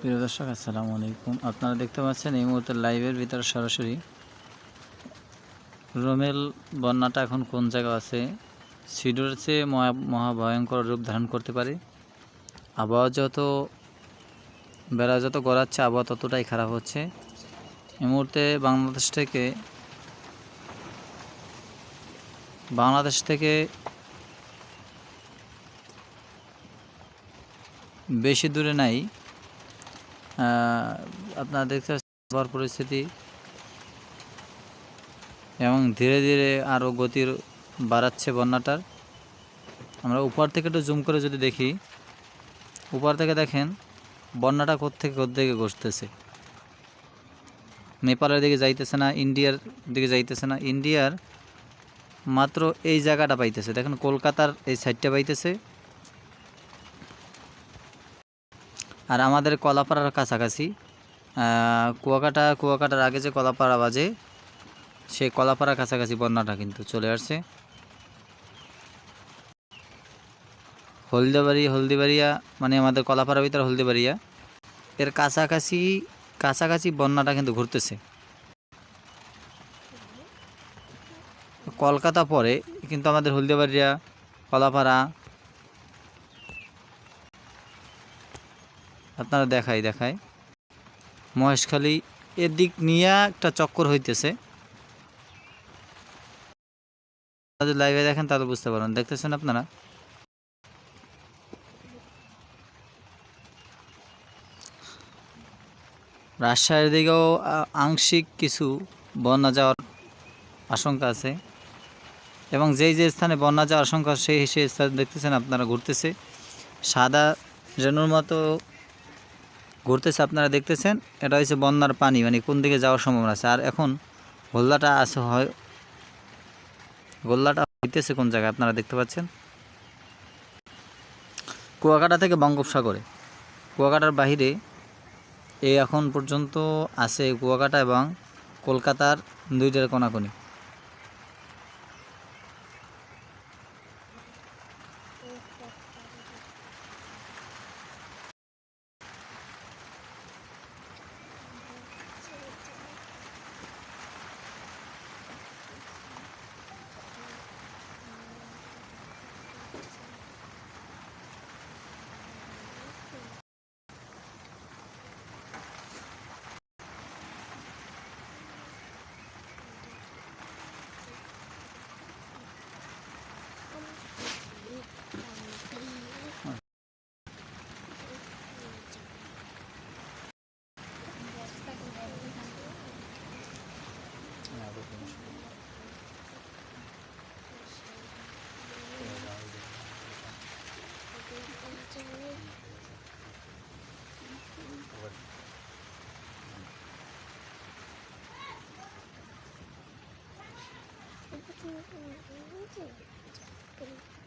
প্রিয় দর্শক, আসসালামু আলাইকুম। আপনারা দেখতে পাচ্ছেন এই মুহূর্তে লাইভের ভিতরে সরাসরি রোমেল বন্যাটা এখন কোন জায়গা আছে? সিডোর চেয়ে মহা মহা ভয়ঙ্কর রূপ ধারণ করতে পারে। আবহাওয়া যত বেড়া যত গড়াচ্ছে, আবহাওয়া ততটাই খারাপ হচ্ছে। এই মুহূর্তে বাংলাদেশ থেকে বাংলাদেশ থেকে বেশি দূরে নাই। আপনারা দেখতে পাচ্ছেন পরিস্থিতি। এবং ধীরে ধীরে আরও গতির বাড়াচ্ছে বন্যাটার। আমরা উপর থেকে একটু জুম করে যদি দেখি, উপর থেকে দেখেন বন্যাটা কোত্থেকে কোত্থেকে ঘটতেছে। নেপালের দিকে যাইতেছে না, ইন্ডিয়ার দিকে যাইতেছে না। ইন্ডিয়ার মাত্র এই জায়গাটা পাইতেছে। দেখেন কলকাতার এই সাইডটা পাইতেছে। আর আমাদের কলাপাড়ার কাছাকাছি কুয়াকাটা, কুয়াকাটার আগে যে কলাপাড়া বাজে, সেই কলাপাড়ার কাছাকাছি বন্যাটা কিন্তু চলে আসছে। হলদিবাড়ি, হলদিবাড়িয়া মানে আমাদের কলাপাড়া ভিতরে হলদিবাড়িয়া। এর কাছাকাছি কাছাকাছি বন্যাটা কিন্তু ঘুরতেছে। কলকাতা পরে, কিন্তু আমাদের হলদিবাড়িয়া, কলাপাড়া। আপনারা দেখাই দেখাই। মহেশখালী এর দিক নিয়ে একটা চক্কর হইতেছে। লাইভে দেখেন তাহলে বুঝতে পারবেন। দেখতেছেন আপনারা? রাজশাহীর দিকেও আংশিক কিছু বন্যা যাওয়ার আশঙ্কা আছে। এবং যেই যে স্থানে বন্যা যাওয়ার আশঙ্কা সেই সেই স্থান দেখতেছেন, আপনারা ঘুরতেছে। সাদা রেণুর মতো ঘুরতেছে, আপনারা দেখতেছেন। এটা হচ্ছে বন্যার পানি মানে কোন দিকে যাওয়ার সম্ভাবনা আছে। আর এখন গোল্লাটা আছে হয়, গোল্লাটা হইতেছে কোন জায়গায়, আপনারা দেখতে পাচ্ছেন? কুয়াকাটা থেকে বঙ্গোপসাগরে। কুয়াকাটার বাহিরে এই এখন পর্যন্ত আছে কুয়াকাটা এবং কলকাতার দুইটার কোনাকুনি। Thank you.